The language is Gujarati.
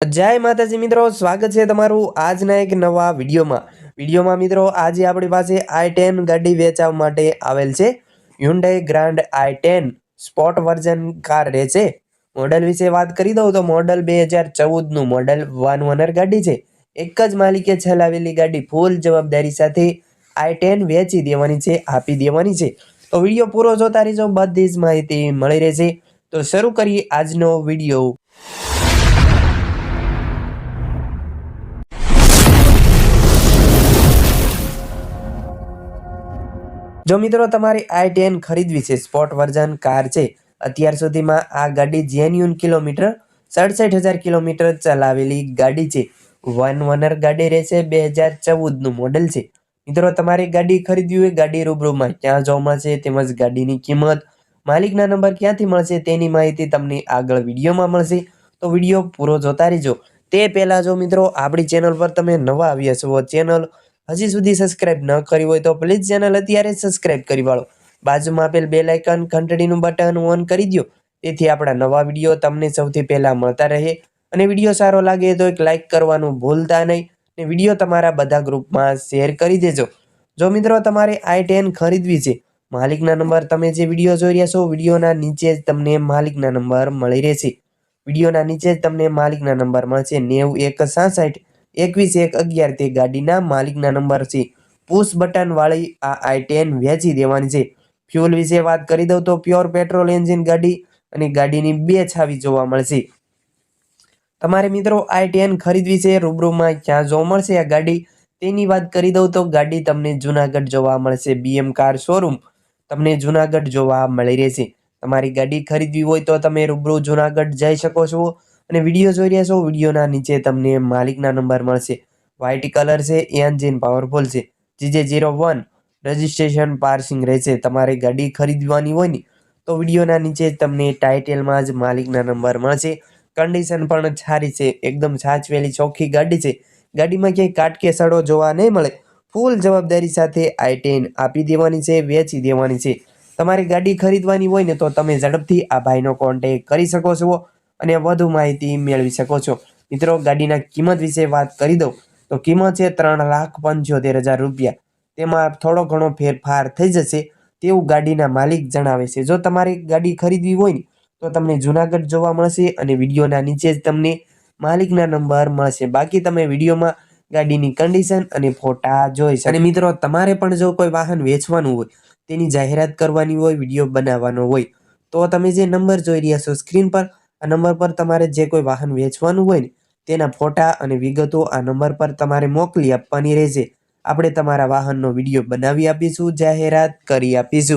જય માતાજી મિત્રો, સ્વાગત છે તમારું આજના એક નવા વિડીયોમાં. વિડીયોમાં મિત્રો, આજે આપણી પાસે આઈ ટેન ગાડી વેચાવ માટે આવેલ છે. Hyundai Grand I ten sport version car રહેશે. મોડલ વિશે વાત કરી દઉં તો મોડલ બે હજાર ચૌદનું મોડલ વન ઓનર ગાડી છે. એક જ માલિકે ચલાવેલી ગાડી ફૂલ જવાબદારી સાથે આઈ ટેન વેચી દેવાની છે, આપી દેવાની છે. તો વીડિયો પૂરો જોતા રહેજો, બધી જ માહિતી મળી રહેશે. તો શરૂ કરીએ આજનો વીડિયો. જો મિત્રો તમારે આઈ ટેન ખરીદવી છે સ્પોર્ટ વર્ઝન કાર છે, અત્યાર સુધીમાં આ ગાડી જેન્યુન કિલોમીટર સડસઠ હજાર કિલોમીટર ચલાવેલી ગાડી છે. વન ઓનર ગાડી રહેશે, બે હજાર ચૌદનું મોડલ છે. મિત્રો તમારી ગાડી ખરીદવી હોય, ગાડી રૂબરૂમાં ક્યાં જોવા મળશે તેમજ ગાડીની કિંમત, માલિકના નંબર ક્યાંથી મળશે, તેની માહિતી તમને આગળ વિડીયોમાં મળશે. તો વીડિયો પૂરો જોતા રહેજો. તે પહેલાં જો મિત્રો આપણી ચેનલ પર તમે નવા આવ્યા છો, ચેનલ હજી સુધી સબસ્ક્રાઇબ ન કરી હોય તો પ્લીઝ ચેનલ અત્યારે સબસ્ક્રાઇબ કરી વાળો. બાજુમાં આપેલ બે લાઇકન ઘંટડીનું બટન ઓન કરી દો તેથી આપણા નવા વીડિયો તમને સૌથી પહેલાં મળતા રહે. અને વીડિયો સારો લાગે તો એક લાઇક કરવાનું ભૂલતા નહીં. અને વીડિયો તમારા બધા ગ્રુપમાં શેર કરી દેજો. જો મિત્રો તમારે આઈ ટેન ખરીદવી છે, માલિકના નંબર તમે જે વીડિયો જોઈ રહ્યા છો વિડીયોના નીચે જ તમને માલિકના નંબર મળી રહેશે. વિડીયોના નીચે જ તમને માલિકના નંબર મળશે નેવું એક સાસઠ એકવીસ એક અગિયાર તે ગાડીના માલિકના નંબર છે. પુશ બટન વાળી આ આઈ ટેન વેચી દેવાની છે. ફ્યુલ વિશે વાત કરી દઉં તો પ્યોર પેટ્રોલ એન્જિન ગાડી અને ગાડીની બે છાવી જોવા મળશે. તમારે મિત્રો આઈ ટેન ખરીદવી છે, રૂબરૂમાં ક્યાં જોવા મળશે આ ગાડી? તેની વાત કરી દઉં તો ગાડી તમને જુનાગઢ જોવા મળશે. બીએમ કાર શોરૂમ તમને જુનાગઢ જોવા મળી રહેશે. તમારી ગાડી ખરીદવી હોય તો તમે રૂબરૂ જુનાગઢ જઈ શકો છો. અને વીડિયો જોઈ રહ્યા છો વિડીયોના નીચે તમને માલિકના નંબર મળશે. વ્હાઇટ કલર છે એન્જિન પાવરફુલ છે. GJ zero one registration passing રહેશે, તમારે ગાડી ખરીદવાની હોય ને, તો વિડીયોના નીચે તમને ટાઇટેલમાં જ માલિકના નંબર મળશે. કન્ડિશન પણ સારી છે, એકદમ સાચવેલી, ચોખ્ખી ગાડી છે. ગાડીમાં ક્યાંય કાટકે સડો જોવા નહીં મળે. ફૂલ જવાબદારી સાથે આઈ ટેન આપી દેવાની છે, વેચી દેવાની છે. તમારે ગાડી ખરીદવાની હોય ને, તો તમે ઝડપથી આ ભાઈનો કોન્ટેક કરી શકો છો. અને વધુ માહિતી મેળવી શકો છો. મિત્રો, ગાડીના કિંમત વિશે વાત કરી દઉં. તો કિંમત છે ત્રણ લાખ પંચોતેર હજાર રૂપિયા. તેમાં થોડો ઘણો ફેરફાર થઈ જશે તેવું ગાડીના માલિક જણાવે છે. જો તમારે ગાડી ખરીદવી હોય તો તમને જુનાગઢ જોવા મળશે અને વિડીયોના નીચે જ તમને માલિકના નંબર મળશે. બાકી તમે વિડીયોમાં ગાડીની કન્ડિશન અને ફોટા જોઈ અને મિત્રો, તમારે પણ જો કોઈ વાહન વેચવાનું હોય, તેની જાહેરાત કરવાની હોય, વીડિયો બનાવવાનો હોય, તો તમે જે નંબર જોઈ રહ્યા છો, સ્ક્રીન પર આ નંબર પર તમારે જે કોઈ વાહન વેચવાનું હોય ને, તેના ફોટા અને વિગતો આ નંબર પર તમારે મોકલી આપવાની રહેશે. આપણે તમારા વાહનનો વીડિયો બનાવી આપીશું. જાહેરાત કરી આપીશું.